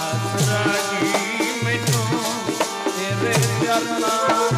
ਆਸਰਾ ਜੀ ਮੈਨੂੰ ਤੇਰੇ ਚਰਨਾਂ